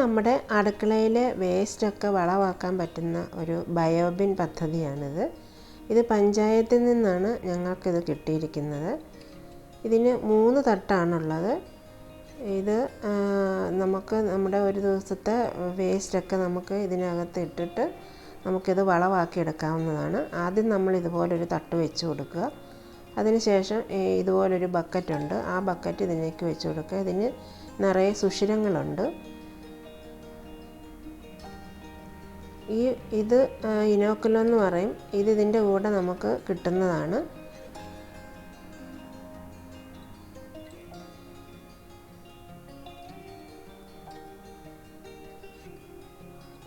നമ്മുടെ അടുക്കളയിലെ വേസ്റ്റൊക്കെ വളമാക്കാൻ പറ്റുന്ന ഒരു ബയോബിൻ പദ്ധതിയാണിത്. ഇത് പഞ്ചായത്തിൽ നിന്നാണ് ഞങ്ങൾക്കിത് കിട്ടിയിരിക്കുന്നത്. ഇതിന് മൂന്ന് തട്ടാണുള്ളത്. ഇത് നമുക്ക് നമ്മുടെ ഒരു ദിവസത്തെ വേസ്റ്റൊക്കെ നമുക്ക് ഇതിനകത്ത് ഇട്ടിട്ട് നമുക്കിത് വളമാക്കി എടുക്കാവുന്നതാണ്. ആദ്യം നമ്മൾ ഇതുപോലൊരു തട്ട് വെച്ച് കൊടുക്കുക. അതിനുശേഷം ഇതുപോലൊരു ബക്കറ്റുണ്ട്. ആ ബക്കറ്റ് ഇതിലേക്ക് വെച്ച് കൊടുക്കുക. ഇതിന് നിറയെ സുഷിരങ്ങളുണ്ട്. ഈ ഇത് ഇനോക്കുലം എന്ന് പറയും. ഇത് ഇതിന്റെ കൂടെ നമുക്ക് കിട്ടുന്നതാണ്.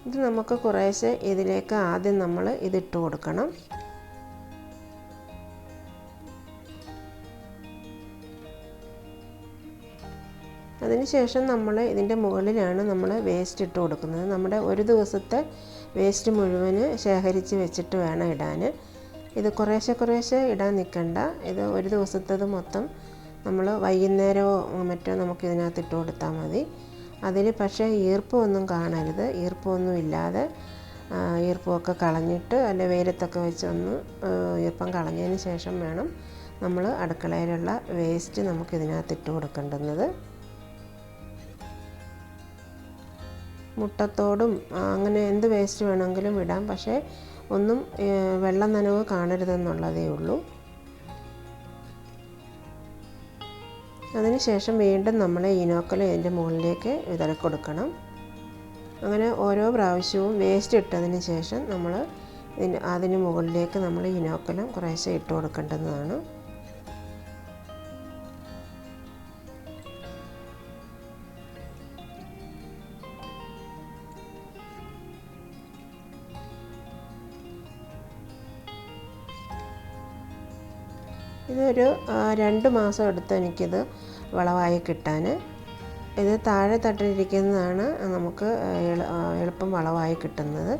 ഇത് നമുക്ക് കുറേശ്ശെ ഇതിലേക്ക് ആദ്യം നമ്മൾ ഇതിട്ട് കൊടുക്കണം. അതിനുശേഷം നമ്മൾ ഇതിന്റെ മുകളിലാണ് നമ്മൾ വേസ്റ്റ് ഇട്ട് കൊടുക്കുന്നത്. നമ്മുടെ ഒരു ദിവസത്തെ വേസ്റ്റ് മുഴുവൻ ശേഖരിച്ച് വെച്ചിട്ട് വേണം ഇടാൻ ഇത് കുറേശ്ശെ കുറേശ്ശെ ഇടാൻ നിൽക്കണ്ട ഇത് ഒരു ദിവസത്തത് മൊത്തം നമ്മൾ വൈകുന്നേരമോ മറ്റോ നമുക്ക് ഇതിനകത്ത് ഇട്ട് കൊടുത്താൽ മതി. അതിൽ പക്ഷേ ഈർപ്പമൊന്നും കാണരുത്. ഈർപ്പമൊന്നും ഇല്ലാതെ ഈർപ്പമൊക്കെ കളഞ്ഞിട്ട് അല്ല വെയിലത്തൊക്കെ വെച്ചൊന്ന് ഈർപ്പം കളഞ്ഞതിന് ശേഷം വേണം നമ്മൾ അടുക്കളയിലുള്ള വേസ്റ്റ് നമുക്ക് ഇതിനകത്ത് ഇട്ട് കൊടുക്കേണ്ടുന്നത്. മുട്ടത്തോടും അങ്ങനെ എന്ത് വേസ്റ്റ് വേണമെങ്കിലും ഇടാം. പക്ഷേ ഒന്നും വെള്ളം നനവ് കാണരുതെന്നുള്ളതേ ഉള്ളൂ. അതിനുശേഷം വീണ്ടും നമ്മൾ ഈനോക്കൽ ഇതിന്റെ മുകളിലേക്ക് വിതറി കൊടുക്കണം. അങ്ങനെ ഓരോ പ്രാവശ്യവും വേസ്റ്റ് ഇട്ടതിന് ശേഷം നമ്മൾ അതിന് മുകളിലേക്ക് നമ്മൾ ഈനോക്കലും കുറേശ്ശെ ഇട്ട് കൊടുക്കേണ്ടതാണ്. ഇതൊരു രണ്ട് മാസം എടുത്ത് എനിക്കിത് വളമായി കിട്ടാൻ. ഇത് താഴെ തട്ടിലിരിക്കുന്നതാണ് നമുക്ക് എളുപ്പം വളമായി കിട്ടുന്നത്.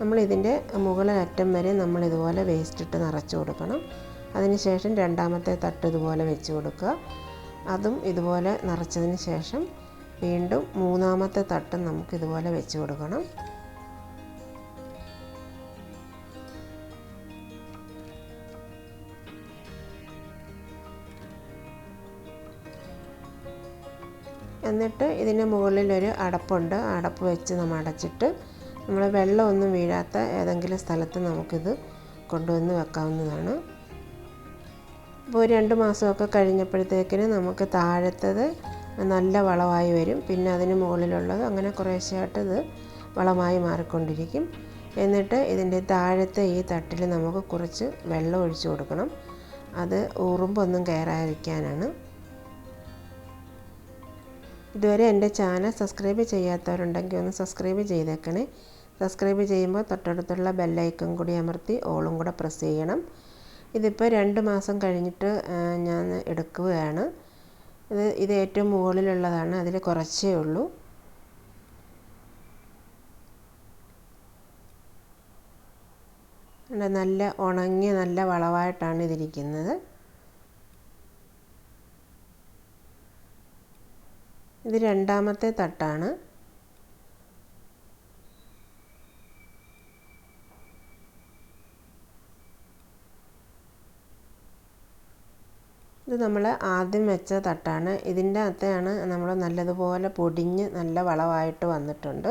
നമ്മൾ ഇതിന്റെ മുകളിലറ്റം വരെ നമ്മൾ ഇതുപോലെ വേസ്റ്റ് ഇട്ട് നിറച്ച് കൊടുക്കണം. അതിനുശേഷം രണ്ടാമത്തെ തട്ട് ഇതുപോലെ വെച്ച് കൊടുക്കുക. അതും ഇതുപോലെ നിറച്ചതിന് ശേഷം വീണ്ടും മൂന്നാമത്തെ തട്ടും നമുക്ക് ഇതുപോലെ വെച്ച് കൊടുക്കണം. എന്നിട്ട് ഇതിന് മുകളിലൊരു അടപ്പുണ്ട്. അടപ്പ് വെച്ച് നമ്മൾ അടച്ചിട്ട് നമ്മൾ വെള്ളമൊന്നും വീഴാത്ത ഏതെങ്കിലും സ്ഥലത്ത് നമുക്കിത് കൊണ്ടുവന്ന് വെക്കാവുന്നതാണ്. ഇപ്പോൾ രണ്ട് മാസമൊക്കെ കഴിഞ്ഞപ്പോഴത്തേക്കിന് നമുക്ക് താഴത്തത് നല്ല വളമായി വരും. പിന്നെ അതിന് മുകളിലുള്ളത് അങ്ങനെ കുറേശ്ശായിട്ട് ഇത് വളമായി മാറിക്കൊണ്ടിരിക്കും. എന്നിട്ട് ഇതിന്റെ താഴത്തെ ഈ തട്ടിൽ നമുക്ക് കുറച്ച് വെള്ളം ഒഴിച്ചു കൊടുക്കണം. അത് ഉറുമ്പൊന്നും കയറാതിരിക്കാനാണ്. ഇതുവരെ എന്റെ ചാനൽ സബ്സ്ക്രൈബ് ചെയ്യാത്തവരുണ്ടെങ്കിൽ ഒന്ന് സബ്സ്ക്രൈബ് ചെയ്തേക്കണേ. സബ്സ്ക്രൈബ് ചെയ്യുമ്പോൾ തൊട്ടടുത്തുള്ള ബെല്ലൈക്കൺ കൂടി അമർത്തി ഓളും കൂടെ പ്രസ് ചെയ്യണം. ഇതിപ്പോൾ രണ്ട് മാസം കഴിഞ്ഞിട്ട് ഞാൻ എടുക്കുകയാണ്. ഇത് ഇത് ഏറ്റവും മുകളിലുള്ളതാണ്. അതിൽ കുറച്ചേ ഉള്ളൂ. നല്ല ഉണങ്ങിയ നല്ല വളമായിട്ടാണ് ഇതിരിക്കുന്നത്. ഇത് രണ്ടാമത്തെ തട്ടാണ്. ഇത് നമ്മൾ ആദ്യം വെച്ച തട്ടാണ്. ഇതിന്റെ അകത്തെയാണ് നമ്മൾ നല്ലതുപോലെ പൊടിഞ്ഞ് നല്ല വളമായിട്ട് വന്നിട്ടുണ്ട്.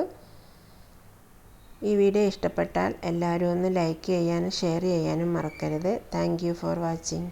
ഈ വീഡിയോ ഇഷ്ടപ്പെട്ടാൽ എല്ലാവരും ഒന്ന് ലൈക്ക് ചെയ്യാനും ഷെയർ ചെയ്യാനും മറക്കരുത്. Thank for watching.